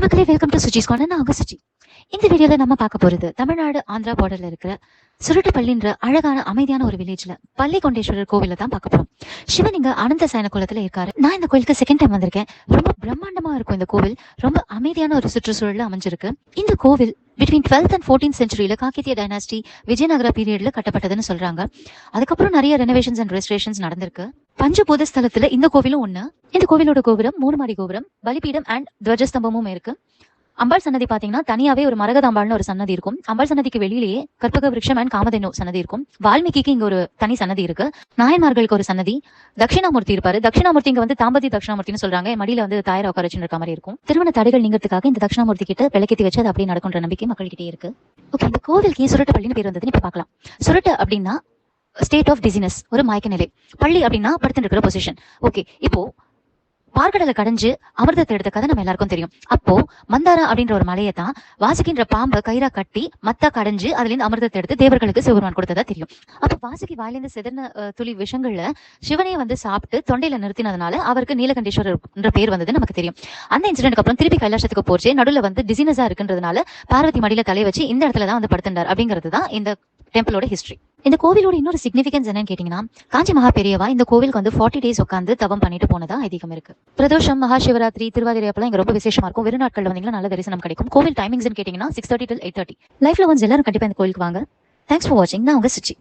Hi மக்களே welcome to Suji's corner நான் உங்க சுஜி. இந்த வீடியோவில் நம்ம பார்க்க போகிறது தமிழ்நாடு ஆந்திரா பார்டரில் இருக்கிற சுருட்டுப்பள்ளின்ற அழகான அமைதியான ஒரு வில்லேஜ்ல பள்ளி கொண்டேஸ்வரர் கோவில தான் பார்க்க போறோம். சிவன் இங்க அனந்த சயன குளத்துல இருக்காரு. நான் இந்த கோயிலுக்கு செகண்ட் டைம் வந்திருக்கேன். ரொம்ப பிரம்மாண்டமா இருக்கும் இந்த கோவில். ரொம்ப அமைதியான ஒரு சுற்றுச்சூழல்ல அமைஞ்சிருக்கு. இந்த கோவில் பிட்வீன் டுவெல்த் அண்ட் ஃபோர்டீன் சென்ச்சுரியில காக்கித்திய டைனாஸ்டி விஜயநகர பீரியட்ல கட்டப்பட்டதுன்னு சொல்றாங்க. அதுக்கப்புறம் நிறைய ரெனோவேஷன்ஸ் அண்ட் ரெஸ்ட்ரேஷன்ஸ் நடந்திருக்கு. பஞ்சபூத ஸ்தலத்துல இந்த கோவிலும் ஒண்ணு. இந்த கோவிலோட கோபுரம் மூணு மாடி கோபுரம் பலிபீடம் அண்ட் துவஜஸ்தம்பமும் இருக்கு. அம்பாள் சன்னதி பாத்தீங்கன்னா தனியாவே ஒரு மரகதாம்பாள்னு ஒரு சன்னதி இருக்கும். அம்பாள் சன்னதிக்கு வெளியிலேயே கற்பக விருஷம் அண்ட் காமதேனு சன்னதி இருக்கும். வால்மீகிக்கு இங்க ஒரு தனி சன்னதி இருக்கு. நாயன்மார்களுக்கு ஒரு சன்னதி. தட்சிணாமூர்த்தி இருப்பாரு. தட்சிணாமூர்த்தி இங்க வந்து தாம்பதி தட்சிணாமூர்த்தின்னு சொல்றாங்க. மடியில வந்து தாயர உட்கார வச்சுட்டு இருக்க மாதிரி இருக்கும். திருமண தடைகள் நீங்கிறதுக்காக இந்த தட்சிணாமூர்த்தி கிட்ட விளக்கேத்தி வச்சு அது அப்படியே நடக்குன்ற நம்பிக்கை மக்கள்கிட்டே இருக்கு. ஓகே இந்த கோவிலுக்கு ஏன் சுரட்டப்பள்ளின்னு பேர் வந்ததுன்னு இப்ப பாக்கலாம் சுரட்டு அப்படின்னா ஸ்டேட் ஆஃப் டிசினஸ் ஒரு மயக்க நிலை பள்ளி அப்படின்னா படுத்துட்டு இருக்கிற பொசிஷன் ஓகே இப்போ பார்க்கடலை கடைஞ்சு அமிர்தத்தை எடுத்த கதை நம்ம எல்லாருக்கும் தெரியும். அப்போ மந்தாரா அப்படின்ற ஒரு மலையை தான் வாசுகின்ற பாம்பை கயிறா கட்டி மத்தா கடைஞ்சு அதுல இருந்து அமிர்தத்தை எடுத்து தேவர்களுக்கு சிவபெருமான் கொடுத்ததா தெரியும். அப்ப வாசுகி வாயிலிருந்து சிதறின துளி விஷங்கள்ல சிவனையே வந்து சாப்பிட்டு தொண்டையில நிறுத்தினதுனால அவருக்கு நீலகண்டேஸ்வரர் என்ற பேர் வந்தது நமக்கு தெரியும். அந்த இன்சிடென்ட்க்கு அப்புறம் திருப்பி கைலாசத்துக்கு போச்சு. நடுவில் வந்து டிசினஸா இருக்குன்றதுனால பார்வதி மடியில தலை வச்சு இந்த இடத்துல தான் வந்து படுத்துட்டார் அப்படிங்கிறது தான் இந்த டெம்பிளோட ஹிஸ்டரி இந்த கோவிலோட இன்னொரு சிக்னிஃபிகன்ஸ் என்னன்னு கேட்டீங்கன்னா காஞ்சி மகா பெரியவா இந்த கோவிலுக்கு வந்து ஃபார்ட்டி டேஸ் உட்காந்து தவம் பண்ணிட்டு போனதா ஐதீகம் இருக்கு. பிரதோஷம் மகா சிவராத்திரி திருவாதிரை அப்பெல்லாம் இங்க ரொம்ப விசேஷமா இருக்கும். வெறும் நாட்கள் வந்தீங்கன்னா நல்ல தரிசனம் கிடைக்கும். கோவில் டைமிங்ஸ் கேட்டீங்கன்னா six thirty till eight thirty லைஃப்ல வந்து எல்லாரும் கண்டிப்பா இந்த கோவிலுக்கு வாங்க. தேங்க்ஸ் ஃபார் வாட்சிங் நான் உங்க சுச்சி.